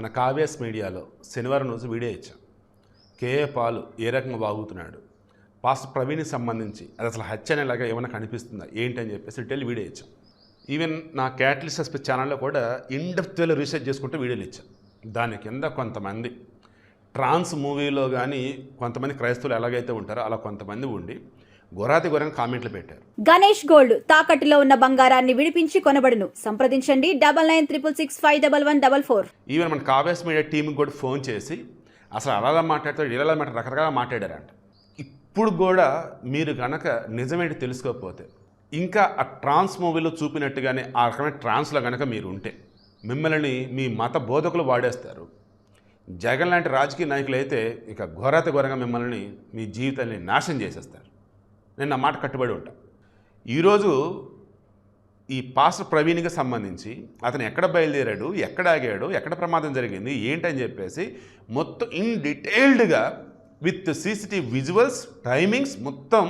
మన కావ్యాస్ మీడియాలో శనివారం రోజు వీడియో ఇచ్చాం. కేఏ పాలు ఏ రకంగా బాగుతున్నాడు? పాస్టర్ ప్రవీణ్కి సంబంధించి అది అసలు హత్య అనేలాగా ఏమైనా కనిపిస్తుందా? ఏంటి అని చెప్పేసి డీటెయిల్ వీడియో ఇచ్చాం. ఈవెన్ నా క్యాటలిస్ట్ ఎస్పెస్ ఛానల్లో కూడా ఇన్డెప్త్ రీసెర్చ్ చేసుకుంటూ వీడియోలు ఇచ్చాం. దాని కింద కొంతమంది ట్రాన్స్ మూవీలో కానీ కొంతమంది క్రైస్తవులు ఎలాగైతే ఉంటారో అలా కొంతమంది ఉండి గొరాతి గొర్రెని కామెంట్లు పెట్టారు. గణేష్ గోల్డ్ తాకట్టులో ఉన్న బంగారాన్ని విడిపించి కొనబడును. సంప్రదించండి double nine triple six five double one double four. Even మన కావ్యాస్ మీడియా టీంకి కూడా ఫోన్ చేసి అసలు అలా మాట్లాడతాడు ఇలా మాట్లాడు రకరకాల మాట్లాడారంట. ఇప్పుడు కూడా మీరు కనుక నిజమేంటి తెలుసుకోకపోతే ఇంకా ఆ ట్రాన్స్ మూవీలో చూపినట్టుగానే ఆ రకమైన ట్రాన్స్లో కనుక మీరు ఉంటే మిమ్మల్ని మీ మత బోధకులు వాడేస్తారు. జగన్ లాంటి రాజకీయ నాయకులు అయితే ఇక ఘోరాత ఘోరంగా మిమ్మల్ని మీ జీవితాన్ని నాశనం చేసేస్తారు. నేను నా మాట కట్టుబడి ఉంటా. ఈరోజు ఈ పాస్టర్ ప్రవీణ్కి సంబంధించి అతను ఎక్కడ బయలుదేరాడు ఎక్కడ ఆగాడు ఎక్కడ ప్రమాదం జరిగింది ఏంటని చెప్పేసి మొత్తం ఇన్ డీటెయిల్డ్గా విత్ సీసీటీవీ విజువల్స్ టైమింగ్స్ మొత్తం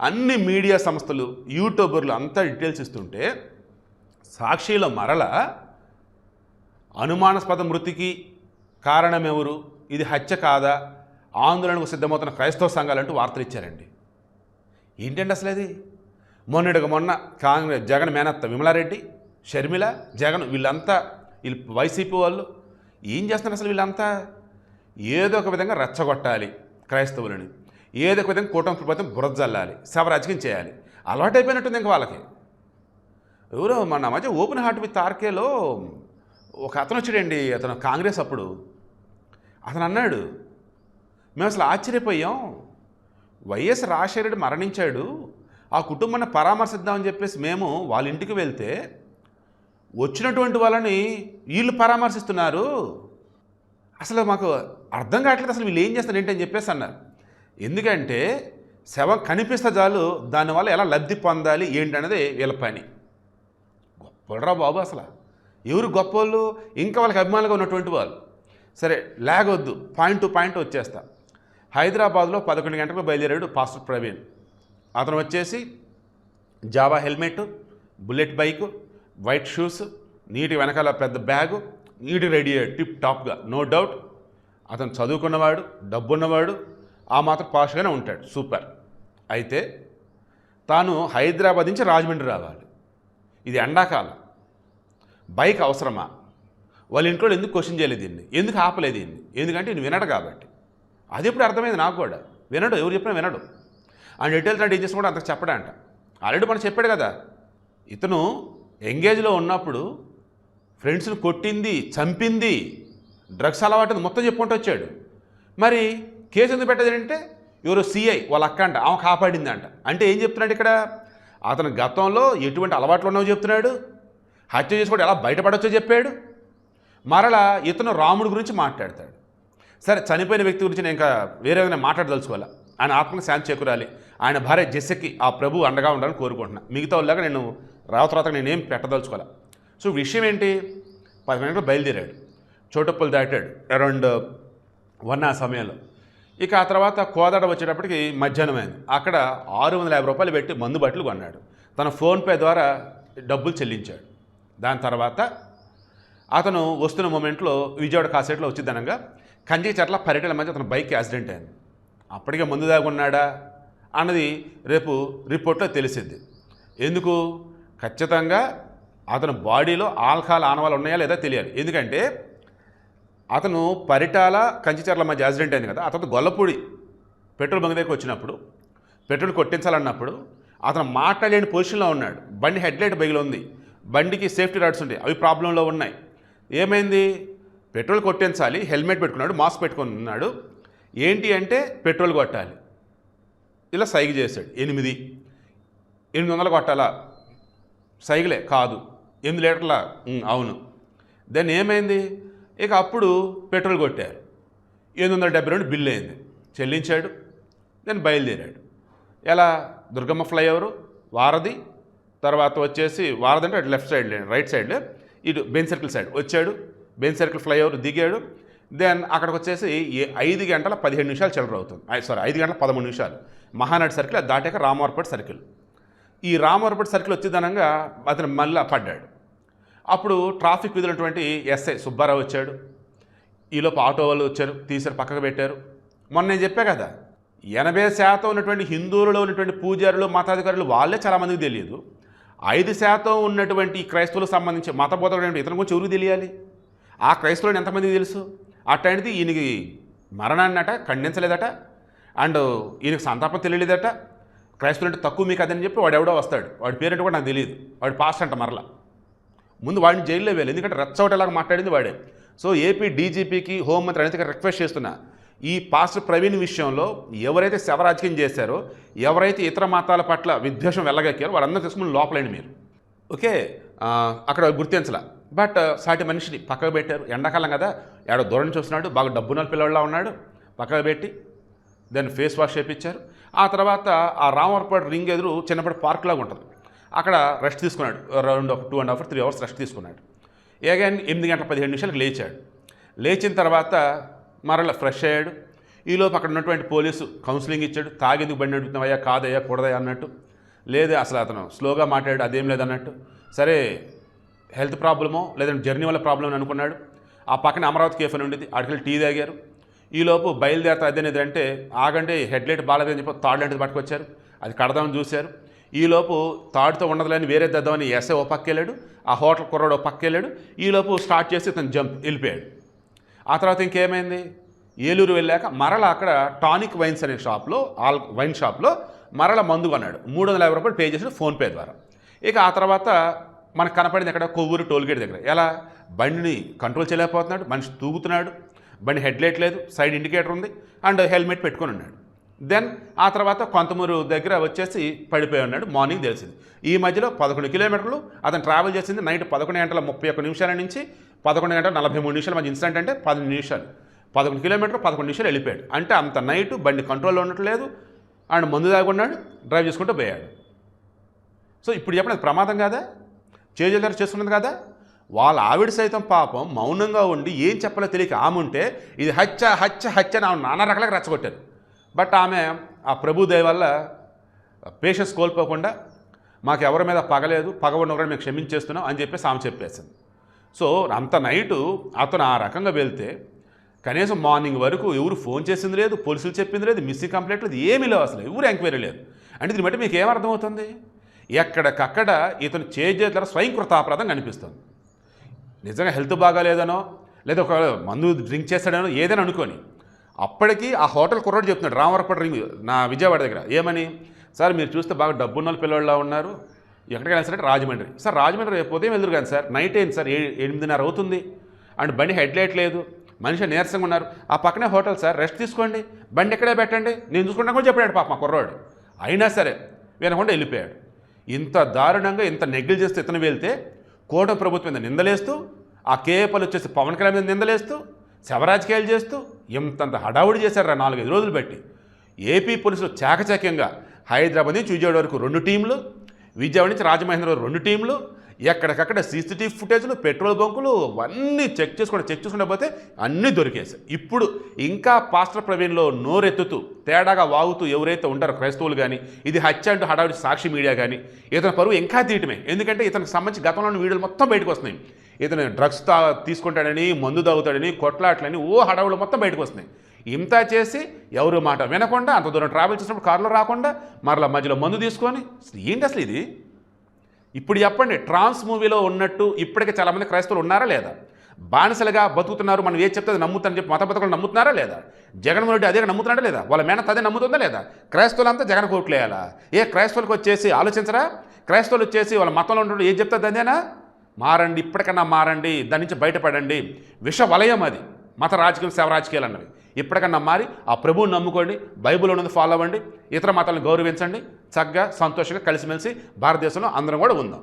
అన్ని మీడియా సంస్థలు యూట్యూబర్లు అంతా డీటెయిల్స్ ఇస్తుంటే సాక్షిలో మరల అనుమానాస్పద మృతికి కారణమెవరు ఇది హత్య కాదా? ఆందోళనకు సిద్ధమవుతున్న క్రైస్తవ సంఘాలంటూ వార్తలు ఇచ్చారండి. ఏంటండి అసలు అది మొన్నటికి మొన్న కాంగ్రెస్ జగన్ మేనత్త విమలారెడ్డి షర్మిల జగన్ వీళ్ళంతా వీళ్ళు వైసీపీ వాళ్ళు ఏం చేస్తున్నారు అసలు వీళ్ళంతా? ఏదో ఒక విధంగా రెచ్చగొట్టాలి క్రైస్తవులని. ఏదో ఒక విధంగా కూటమి ప్రభుత్వం బురద జల్లాలి శవరాజకీయం చేయాలి. అలవాటైపోయినట్టుంది ఇంకా వాళ్ళకి. ఎవరో మన మధ్య ఓపెన్ హార్ట్ విత్ ఆర్కేలో ఒక అతను వచ్చాడండి అతను కాంగ్రెస్ అప్పుడు. అతను అన్నాడు మేము అసలు ఆశ్చర్యపోయాం. వైఎస్ రాజశేఖరుడు మరణించాడు. ఆ కుటుంబాన్ని పరామర్శిద్దామని చెప్పేసి మేము వాళ్ళ ఇంటికి వెళ్తే వచ్చినటువంటి వాళ్ళని వీళ్ళు పరామర్శిస్తున్నారు. అసలు మాకు అర్థం కావట్లేదు అసలు వీళ్ళు ఏం చేస్తారు ఏంటి అని చెప్పేసి అన్నారు. ఎందుకంటే శవం కనిపిస్తే చాలు దానివల్ల ఎలా లబ్ధి పొందాలి ఏంటనేది వీళ్ళ పని. గొప్పరా బాబు అసలు. ఎవరు గొప్పోళ్ళు ఇంకా వాళ్ళకి అభిమానులుగా ఉన్నటువంటి వాళ్ళు. సరే లేగొద్దు. పాయింట్ టు పాయింట్ వచ్చేస్తా. హైదరాబాద్లో పదకొండు గంటలకు బయలుదేరాడు పాస్టర్ ప్రవీణ్. అతను వచ్చేసి Jawa helmet bullet bike white shoes నీటి వెనకాల పెద్ద బ్యాగు నీటి రెడీ టిప్ టాప్గా. నో డౌట్ అతను చదువుకున్నవాడు డబ్బున్నవాడు ఆ మాత్రం పాష్గానే ఉంటాడు. సూపర్. అయితే తాను హైదరాబాద్ నుంచి రాజమండ్రి రావాలి. ఇది ఎండాకాలం. బైక్ అవసరమా? వాళ్ళ ఇంట్లో ఎందుకు క్వశ్చన్ చేయలేదు దీన్ని? ఎందుకు ఆపలేదు దీన్ని? ఎందుకంటే నేను వినడు కాబట్టి. అది ఎప్పుడు అర్థమైంది నాకు కూడా. వినడు ఎవరు చెప్పినా వినడు. ఆ డీటెయిల్స్ అంటే ఏం చేసిన కూడా అంత చెప్పడంట ఆల్రెడీ మనం చెప్పాడు కదా. ఇతను ఎంగేజ్లో ఉన్నప్పుడు ఫ్రెండ్స్ని కొట్టింది చంపింది డ్రగ్స్ అలవాటు మొత్తం చెప్పుకుంటూ వచ్చాడు. మరి కేసు ఎందుకు పెట్టదు అంటే ఎవరో సిఐ వాళ్ళ అక్క అంట ఆమె కాపాడింది అంట అంటే ఏం చెప్తున్నాడు ఇక్కడ? అతను గతంలో ఎటువంటి అలవాట్లు ఉన్నావో చెప్తున్నాడు. హత్య చేసుకోవడం ఎలా బయటపడవచ్చో చెప్పాడు. మరలా ఇతను రాముడి గురించి మాట్లాడతాడు. సరే చనిపోయిన వ్యక్తి గురించి నేను ఇంకా వేరే విధంగా మాట్లాడదలుచుకోవాలి? ఆయన ఆత్మకు శాంతి చేకూరాలి. ఆయన భార్య జెస్సెక్కి ఆ ప్రభు అండగా ఉండాలని కోరుకుంటున్నా. మిగతా వాళ్ళగా నేను రావ తర్వాత నేనేం పెట్టదలుచుకోవాలి? సో విషయం ఏంటి? పది గంటలు బయలుదేరాడు. చోటప్పులు దాటాడు. అరౌండ్ వన్ ఆ సమయంలో. ఇక ఆ తర్వాత కోదాడ వచ్చేటప్పటికి మధ్యాహ్నం అయింది. అక్కడ ఆరు వందల యాభై రూపాయలు పెట్టి మందు బట్టలు కొన్నాడు. తన ఫోన్పే ద్వారా డబ్బులు చెల్లించాడు. దాని తర్వాత అతను వస్తున్న మూమెంట్లో విజయవాడ కాసేట్లో వచ్చిద్దనంగా కంచి పర్యటన మధ్య అతను బైక్ యాక్సిడెంట్ అయింది అప్పటికే ముందు దాగున్నాడా అన్నది రేపు రిపోర్ట్లో తెలిసిద్ది ఎందుకు? ఖచ్చితంగా అతను బాడీలో ఆల్కహాల్ ఆనవాలు ఉన్నాయా లేదా తెలియాలి. ఎందుకంటే అతను పరిటాల కంచిచర్ల మధ్య యాక్సిడెంట్ అయింది కదా అతను గొల్లపూడి పెట్రోల్ బంక్ దగ్గరికి వచ్చినప్పుడు పెట్రోల్ కొట్టించాలన్నప్పుడు అతను మాట్లాడలేని పొజిషన్లో ఉన్నాడు. బండి హెడ్లైట్ బైగిలో ఉంది. బండికి సేఫ్టీ రాడ్స్ ఉంటాయి. అవి ప్రాబ్లంలో ఉన్నాయి. ఏమైంది? పెట్రోల్ కొట్టించాలి హెల్మెట్ పెట్టుకున్నాడు మాస్క్ పెట్టుకొని ఉన్నాడు ఏంటి అంటే పెట్రోల్ కొట్టాలి. ఇలా సైగ చేశాడు. ఎనిమిది. ఎనిమిది వందలు కొట్టాలా? సైగలే కాదు. ఎనిమిది లీటర్ల? అవును. దెన్ ఏమైంది? ఇక అప్పుడు పెట్రోల్ కొట్టారు. ఎనిమిది వందల డెబ్బై రెండు బిల్లు అయింది. చెల్లించాడు. దెన్ బయలుదేరాడు. ఎలా? దుర్గమ్మ ఫ్లైఓవరు వారధి. తర్వాత వచ్చేసి వారధి అంటే అటు లెఫ్ట్ సైడ్ రైట్ సైడ్ ఇటు బెన్ సర్కిల్ సైడ్ వచ్చాడు. బెన్ సర్కిల్ ఫ్లైఓవర్ దిగాడు. దెన్ అక్కడికి వచ్చేసి ఐదు గంటల పదిహేడు నిమిషాలు చిల్లర అవుతుంది. సారీ ఐదు గంటల పదమూడు నిమిషాలు. మహానాడు సర్కిల్ అది దాటాక రామవరపేట సర్కిల్. ఈ రామవరపేట సర్కిల్ వచ్చేదనంగా అతను మళ్ళీ పడ్డాడు. అప్పుడు ట్రాఫిక్ విధులటువంటి ఎస్ఐ సుబ్బారావు వచ్చాడు. ఈలోపు ఆటో వాళ్ళు వచ్చారు తీసారు పక్కకు పెట్టారు. మొన్న నేను చెప్పా కదా ఎనభై శాతం ఉన్నటువంటి హిందువులలో ఉన్నటువంటి పూజారులు మతాధికారులు వాళ్ళే చాలామందికి తెలియదు. ఐదు శాతం ఉన్నటువంటి క్రైస్తవులకు సంబంధించి మత బోధకుడు ఇతని గురించి ఎవరికి తెలియాలి? ఆ క్రైస్తవులను ఎంతమందికి తెలుసు? అట్లాంటిది ఈయనకి మరణాన్నట ఖండించలేదట అండ్ ఈయనకి సంతాపం తెలియలేదట. క్రైస్తవులు అంటే తక్కువ మీకు అదని చెప్పి వాడు ఎవడో వస్తాడు. వాడి పేరెంట్ కూడా నాకు తెలియదు. వాడు పాస్ట్ అంట మరలా. ముందు వాడిని జైల్లో వేయాలి. ఎందుకంటే రచ్చవటలాగా మాట్లాడింది వాడే. సో ఏపీ డీజీపీకి హోంమంత్రి అనితగా రిక్వెస్ట్ చేస్తున్నా ఈ పాస్టర్ ప్రవీణ్ విషయంలో ఎవరైతే శవరాజకీయం చేశారో ఎవరైతే ఇతర మతాల పట్ల విద్వేషం వెళ్ళగక్కారో వాళ్ళందరూ తీసుకుని లోపలండి మీరు. ఓకే? అక్కడ గుర్తించలా. బట్ సాటి మనిషిని పక్కకు పెట్టారు ఎండాకాలం కదా ఏడో దూరం నుంచి వస్తున్నాడు బాగా డబ్బున్న పిల్లవాళ్ళ ఉన్నాడు పక్కకు పెట్టి దాన్ని ఫేస్ వాష్ చేయించారు ఆ తర్వాత ఆ రామవరపాడు రింగ్ ఎదురు చిన్నప్పటి పార్క్ లాగా ఉంటుంది. అక్కడ రెస్ట్ తీసుకున్నాడు. రెండు two and half three hours rest తీసుకున్నాడు. ఏగాని ఎనిమిది గంటల పదిహేడు నిమిషాలకు లేచాడు. లేచిన తర్వాత మరలా ఫ్రెష్ అయ్యాడు. ఈలోపు అక్కడ ఉన్నటువంటి పోలీసు కౌన్సిలింగ్ ఇచ్చాడు. తాగేందుకు బండి నడుపుతున్నావయ్యా కాదయ్యా? కూడదయ్యా? అన్నట్టు. లేదు అసలు అతను స్లోగా మాట్లాడాడు. అదేం లేదన్నట్టు. సరే హెల్త్ ప్రాబ్లమో లేదంటే జర్నీ వల్ల ప్రాబ్లం అని అనుకున్నాడు. ఆ పక్కన అమరావతి కేఫ్ అని ఉండేది. అక్కడికి టీ తాగారు. ఈలోపు బయలుదేరతా అదేనేది అంటే ఆగంటే హెడ్లైట్ బాగాలేదని చెప్పి తాడు లాంటిది పట్టుకొచ్చారు అది కడదామని చూశారు. ఈలోపు తాడుతో ఉండదులేని వేరే దద్దామని ఎస్ఐ ఓ పక్క వెళ్ళాడు. ఆ హోటల్ కుర్రాడు ఓ పక్క వెళ్ళాడు. ఈలోపు స్టార్ట్ చేసి ఇతను జంప్ వెళ్ళిపోయాడు. ఆ తర్వాత ఇంకేమైంది? ఏలూరు వెళ్ళాక మరల అక్కడ టానిక్ వైన్స్ అనే షాప్లో ఆల్ వైన్ షాప్లో మరల మందు కొన్నాడు. మూడు వందల యాభై రూపాయలు పే చేసిన ఫోన్పే ద్వారా. ఇక ఆ తర్వాత మనకు కనపడింది అక్కడ కొవ్వూరు టోల్గేట్ దగ్గర. ఎలా? బండిని కంట్రోల్ చేయలేకపోతున్నాడు మనిషి తూగుతున్నాడు బండి హెడ్లైట్ లేదు సైడ్ ఇండికేటర్ ఉంది అండ్ హెల్మెట్ పెట్టుకొని ఉన్నాడు. దెన్ ఆ తర్వాత కొంతమూరు దగ్గర వచ్చేసి పడిపోయి ఉన్నాడు మార్నింగ్ తెలిసింది. ఈ మధ్యలో పదకొండు కిలోమీటర్లు అతను ట్రావెల్ చేసింది నైట్ పదకొండు గంటల ముప్పై ఒక్క నిమిషాల నుంచి పదకొండు గంటల నలభై మూడు నిమిషాల మధ్య ఇన్సిడెంట్ అంటే పది నిమిషాలు. పదకొండు కిలోమీటర్లు పదకొండు నిమిషాలు వెళ్ళిపోయాడు. అంటే అంత నైట్ బండి కంట్రోల్లో ఉండట్లేదు అండ్ మందు తాగున్నాడు డ్రైవ్ చేసుకుంటూ పోయాడు. సో ఇప్పుడు చెప్పండి ప్రమాదం కాదా? చేజల్లారు చేస్తున్నది కదా? వాళ్ళ ఆవిడ సైతం పాపం మౌనంగా ఉండి ఏం చెప్పాలో తెలియక ఆమె ఉంటే ఇది హత్య హత్య హత్య అని ఆమె నానా రకాలుగా రెచ్చగొట్టారు. బట్ ఆమె ఆ ప్రభుదేవి వల్ల పేషెన్స్ కోల్పోకుండా మాకు ఎవరి మీద పగలేదు పగ ఉన్న కూడా మేము క్షమించేస్తున్నాం అని చెప్పేసి ఆమె చెప్పేసింది. సో అంత నైటు అతను ఆ రకంగా వెళ్తే కనీసం మార్నింగ్ వరకు ఎవరు ఫోన్ చేసింది లేదు పోలీసులు చెప్పింది లేదు మిస్సింగ్ కంప్లైంట్ లేదు ఏమీ లేవు అసలు ఎవరు ఎంక్వైరీ లేదు. అంటే దీన్ని బట్టి మీకు ఏమర్థమవుతుంది ఎక్కడికక్కడ ఇతను చేజేతల స్వయం కృతాపరాధం కనిపిస్తుంది. నిజంగా హెల్త్ బాగాలేదనో లేదా ఒక మందు డ్రింక్ చేస్తాడనో ఏదైనా అనుకోని అప్పటికి ఆ హోటల్ కుర్రాడు చెప్తున్నాడు రామవరపడి రింగ్ నా విజయవాడ దగ్గర. ఏమని? సార్ మీరు చూస్తే బాగా డబ్బున్న పిల్లవాళ్ళ ఉన్నారు. ఎక్కడికి వెళ్ళాలి సార్ రాజమండ్రి. సార్ రాజమండ్రి రేపు ఉదయం వెళ్తురు కానీ సార్ నైట్ ఏంటి సార్ ఏ ఎనిమిదిన్నర అవుతుంది. అండ్ బండి హెడ్లైట్ లేదు. మనిషి నీరసంగా ఉన్నారు. ఆ పక్కనే హోటల్ సార్ రెస్ట్ తీసుకోండి. బండి ఎక్కడే పెట్టండి. నేను చూసుకుంటాను కూడా చెప్పాడు పాప మా కుర్రాడు. అయినా సరే వినకుండా వెళ్ళిపోయాడు. ఇంత దారుణంగా ఇంత నెగ్గిల్ చేస్తూ ఇతను వెళ్తే కూటమి ప్రభుత్వం మీద నిందలేస్తూ ఆ కేఏపలు వచ్చేసి పవన్ కళ్యాణ్ మీద నిందలేస్తూ శవరాజకీయాలు చేస్తూ ఇంతంత హడావుడి చేశారు నాలుగైదు రోజులు బట్టి ఏపీ పోలీసులు చాకచక్యంగా హైదరాబాద్ నుంచి విజయవాడ వరకు రెండు టీంలు విజయవాడ నుంచి రాజమహేంద్ర వరకు రెండు టీంలు ఎక్కడికక్కడ సీసీటీవీ ఫుటేజ్లు పెట్రోల్ బంకులు అన్నీ చెక్ చేసుకుంటే చెక్ చేసుకుంటే పోతే అన్నీ దొరికేసాయి ఇప్పుడు ఇంకా పాస్టర్ ప్రవీణ్లో నోరెత్తుతూ తేడాగా వాగుతూ ఎవరైతే ఉంటారో క్రైస్తవులు కానీ ఇది హత్య అంటూ హడావిడి సాక్షి మీడియా కానీ ఇతని పరువు ఇంకా తీయటమే. ఎందుకంటే ఇతనికి సంబంధించి గతంలో ఉన్న వీడియోలు మొత్తం బయటకు వస్తున్నాయి. ఇతను డ్రగ్స్ తా తీసుకుంటాడని మందు తాగుతాడని కొట్లాట్లని ఓ హడావులు మొత్తం బయటకు వస్తున్నాయి. ఇంత చేసి ఎవరు మాట వినకుండా అంత దూరం ట్రావెల్ చేసినప్పుడు కారులో రాకుండా మరలా మధ్యలో మందు తీసుకొని ఏంటి అసలు ఇది? ఇప్పుడు చెప్పండి ట్రాన్స్ మూవీలో ఉన్నట్టు ఇప్పటికే చాలామంది క్రైస్తవులు ఉన్నారా లేదా? బానిసలుగా బతుకుతున్నారు మనం ఏది చెప్తే అది నమ్ముతారని చెప్పి మత బతుకులు నమ్ముతున్నారా లేదా? జగన్మోహన్ రెడ్డి అదే నమ్ముతున్నాడా లేదా? వాళ్ళ మేనత్ అదే నమ్ముతుందా లేదా? క్రైస్తవులంతా జగన్ కోట్లేయాలా ఏ క్రైస్తవులకు వచ్చేసి ఆలోచించరా? క్రైస్తవులు వచ్చేసి వాళ్ళ మతంలో ఉండడం ఏది చెప్తే అదేనా మారండి ఇప్పటికన్నా మారండి దాని నుంచి బయటపడండి. విష వలయం అది మత రాజకీయం సేవ రాజకీయాలు అన్నవి. ఇప్పటికన్నా మారి ఆ ప్రభువుని నమ్ముకోండి బైబిల్ ఉన్నది ఫాలో అవ్వండి ఇతర మతాలను గౌరవించండి చక్కగా సంతోషంగా కలిసిమెలిసి భారతదేశంలో అందరం కూడా ఉందాం.